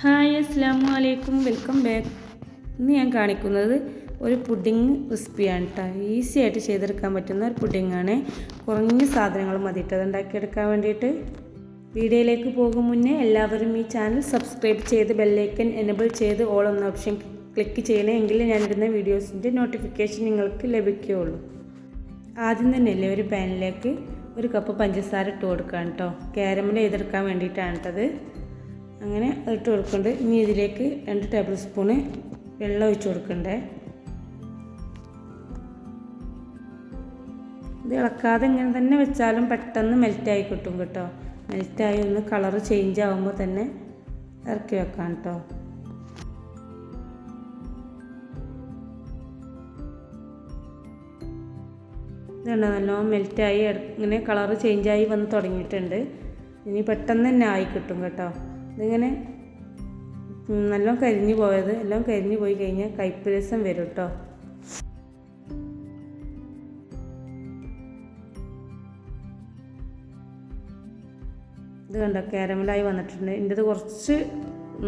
Hi അസ്ലാം വലൈക്കും welcome back. ഇന്ന് ഞാൻ കാണിക്കുന്നത് ഒരു പുഡിങ് റെസിപ്പിയാണ് കേട്ടോ ഈസി ആയിട്ട് ചെയ്തെടുക്കാൻ പറ്റുന്ന ഒരു പുഡിങ്ങാണ് കുറഞ്ഞ സാധനങ്ങൾ മതിയിട്ട് അത് ഉണ്ടാക്കിയെടുക്കാൻ വേണ്ടിയിട്ട് വീഡിയോയിലേക്ക് പോകും മുന്നേ എല്ലാവരും ഈ ചാനൽ സബ്സ്ക്രൈബ് ചെയ്ത് ബെല്ലൈക്കൻ എനബിൾ ചെയ്ത് ഓൾ എന്ന ഓപ്ഷൻ ക്ലിക്ക് ചെയ്യണേ എങ്കിൽ ഞാനിടുന്ന വീഡിയോസിന്റെ നോട്ടിഫിക്കേഷൻ നിങ്ങൾക്ക് ലഭിക്കുകയുള്ളൂ. ആദ്യം തന്നെയല്ലേ ഒരു പാനിലേക്ക് ഒരു കപ്പ് പഞ്ചസാര ഇട്ട് കൊടുക്കാം കേട്ടോ കാരമൽ ചെയ്തെടുക്കാൻ വേണ്ടിയിട്ടാണ് കേട്ടത് അങ്ങനെ ഇട്ട് കൊടുക്കുന്നുണ്ട് ഇനി ഇതിലേക്ക് രണ്ട് ടേബിൾ സ്പൂണ് വെള്ളം ഒഴിച്ച് കൊടുക്കണ്ടേ. ഇത് ഇളക്കാതെ ഇങ്ങനെ തന്നെ വെച്ചാലും പെട്ടെന്ന് മെൽറ്റായി കിട്ടും കേട്ടോ. മെൽറ്റായി ഒന്ന് കളറ് ചേഞ്ച് ആകുമ്പോൾ തന്നെ ഇറക്കി വെക്കാം കേട്ടോ. ഇതുണ്ട് നല്ലോണം മെൽറ്റായി ഇങ്ങനെ കളറ് ചേഞ്ചായി വന്ന് തുടങ്ങിയിട്ടുണ്ട്. ഇനി പെട്ടെന്ന് തന്നെ ആയി കിട്ടും കേട്ടോ. ഇതിങ്ങനെ നല്ലോണം കരിഞ്ഞു പോയത്. എല്ലാം കരിഞ്ഞു പോയി കഴിഞ്ഞാൽ കയ്പ്പ് രസം വരും കേട്ടോ ഇത് കണ്ടോ കാരമലായി വന്നിട്ടുണ്ട്. എന്റെത് കുറച്ച്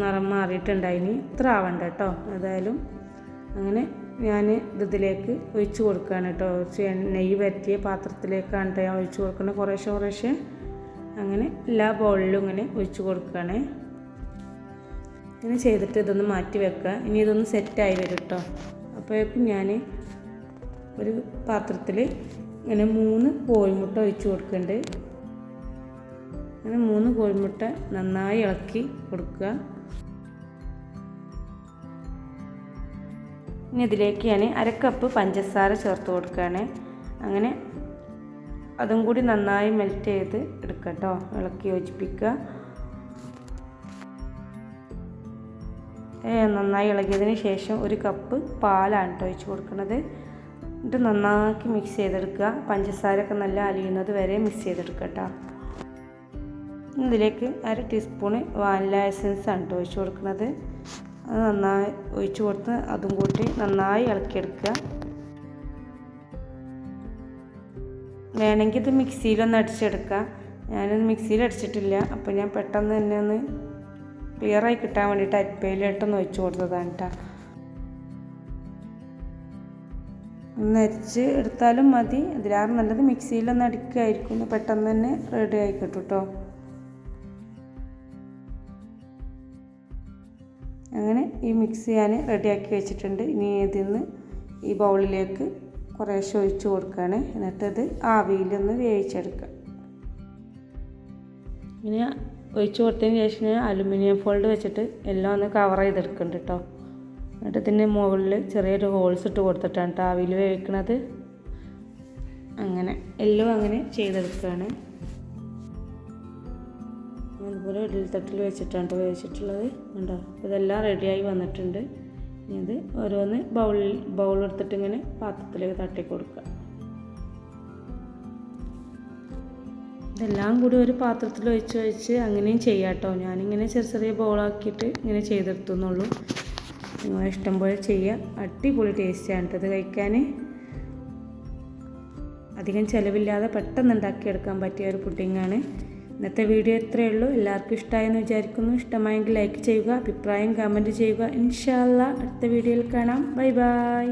നിറം മാറിയിട്ടുണ്ടായിനി. ഇത്ര ആവണ്ട കേട്ടോ ഏതായാലും അങ്ങനെ ഞാൻ ഇതിലേക്ക് ഒഴിച്ച് കൊടുക്കുകയാണ് കേട്ടോ കുറച്ച് നെയ്യ് പറ്റിയ പാത്രത്തിലേക്കാണ് കേട്ടോ ഞാൻ ഒഴിച്ച് കൊടുക്കുന്നത്. കുറേശ്ശെ കുറേശ്ശെ അങ്ങനെ എല്ലാ ബോളിലും ഇങ്ങനെ ഒഴിച്ച് കൊടുക്കുകയാണ്. ഇങ്ങനെ ചെയ്തിട്ട് ഇതൊന്ന് മാറ്റി വെക്കുക. ഇനി ഇതൊന്ന് സെറ്റായി വരും കേട്ടോ അപ്പോഴേക്കും ഞാൻ ഒരു പാത്രത്തിൽ ഇങ്ങനെ മൂന്ന് കോഴിമുട്ട ഒഴിച്ച് കൊടുക്കുന്നുണ്ട്. അങ്ങനെ മൂന്ന് കോഴിമുട്ട നന്നായി ഇളക്കി കൊടുക്കുക. ഇനി ഇതിലേക്ക് ഞാൻ അരക്കപ്പ് പഞ്ചസാര ചേർത്ത് കൊടുക്കുകയാണ്. അങ്ങനെ അതും കൂടി നന്നായി മെൽറ്റ് ചെയ്ത് എടുക്കട്ടോ. കേട്ടോ ഇളക്കി യോജിപ്പിക്കുക. നന്നായി ഇളകിയതിന് ശേഷം ഒരു കപ്പ് പാലാണ് കേട്ടോ ഒഴിച്ച് കൊടുക്കുന്നത് എന്നിട്ട് നന്നാക്കി മിക്സ് ചെയ്തെടുക്കുക. പഞ്ചസാരയൊക്കെ നല്ല അലിയുന്നത് വരെ മിക്സ് ചെയ്തെടുക്കുക കേട്ടോ ഇതിലേക്ക് അര ടീസ്പൂണ് വാനില എസൻസ് ആണ് കേട്ടോ ഒഴിച്ച് കൊടുക്കുന്നത് അത് നന്നായി ഒഴിച്ച് കൊടുത്ത് അതും കൂട്ടി നന്നായി ഇളക്കിയെടുക്കുക. വേണമെങ്കിൽ ഇത് മിക്സിയിലൊന്ന് അടിച്ചെടുക്കാം ഞാനത് മിക്സിയിൽ അടിച്ചിട്ടില്ല. അപ്പോൾ ഞാൻ പെട്ടെന്ന് തന്നെ ഒന്ന് ക്ലിയറായി കിട്ടാൻ വേണ്ടിയിട്ട് അരിപ്പയിലിട്ടൊന്ന് ഒഴിച്ച് കൊടുത്തതാണ് കേട്ടോ ഒന്ന് അരിച്ച് എടുത്താലും മതി. അതിലാറും നല്ലത് മിക്സിയിലൊന്ന് അടിക്കുകയായിരിക്കും പെട്ടെന്ന് തന്നെ റെഡി ആയി കിട്ടും കേട്ടോ അങ്ങനെ ഈ മിക്സ് ഞാൻ റെഡിയാക്കി വെച്ചിട്ടുണ്ട്. ഇനി ഇതിൽ നിന്ന് ഈ ബൗളിലേക്ക് കുറേശ്ശെ ഒഴിച്ചു കൊടുക്കുകയാണ് എന്നിട്ടത് ആവിയിലൊന്ന് വേവിച്ചെടുക്കുക. ഇങ്ങനെ ഒഴിച്ചു കൊടുത്തതിന് ശേഷം അലുമിനിയം ഫോൾഡ് വെച്ചിട്ട് എല്ലാം ഒന്ന് കവർ ചെയ്തെടുക്കുന്നുണ്ട് കേട്ടോ. എന്നിട്ട് ഇതിന്റെ മുകളിൽ ചെറിയൊരു ഹോൾസ് ഇട്ട് കൊടുത്തിട്ടാണ് കേട്ടോ ആവിയിൽ വേവിക്കണത്. അങ്ങനെ എല്ലാം അങ്ങനെ ചെയ്തെടുക്കുകയാണ്. അതുപോലെ ഇഡലിത്തട്ടിൽ വെച്ചിട്ടാണ് വേവിച്ചിട്ടുള്ളത്. ഉണ്ടോ ഇതെല്ലാം റെഡിയായി വന്നിട്ടുണ്ട്. ഇത് ഓരോന്ന് ബൗളിൽ ബൗൾ എടുത്തിട്ട് ഇങ്ങനെ പാത്രത്തിലേക്ക് തട്ടി കൊടുക്കുക. ഇതെല്ലാം കൂടി ഒരു പാത്രത്തിൽ ഒഴിച്ച് ഒഴിച്ച് അങ്ങനെയും ചെയ്യാം കേട്ടോ ഞാനിങ്ങനെ ചെറിയ ചെറിയ ബോളാക്കിയിട്ട് ഇങ്ങനെ ചെയ്തെടുത്തുന്നുള്ളൂ. നിങ്ങൾ ഇഷ്ടം പോലെ ചെയ്യുക അടിപൊളി ടേസ്റ്റാണ് കേട്ടോ ഇത് കഴിക്കാൻ. അധികം ചിലവില്ലാതെ പെട്ടെന്ന് ഉണ്ടാക്കിയെടുക്കാൻ പറ്റിയ ഒരു പുഡിങ്ങാണ് ഇന്നത്തെ വീഡിയോ ഇത്രയേ ഉള്ളൂ. എല്ലാവർക്കും ഇഷ്ടമായെന്ന് വിചാരിക്കുന്നു. ഇഷ്ടമായെങ്കിൽ ലൈക്ക് ചെയ്യുക അഭിപ്രായം കമന്റ് ചെയ്യുക. ഇൻഷാല്ല അടുത്ത വീഡിയോയിൽ കാണാം. Bye bye.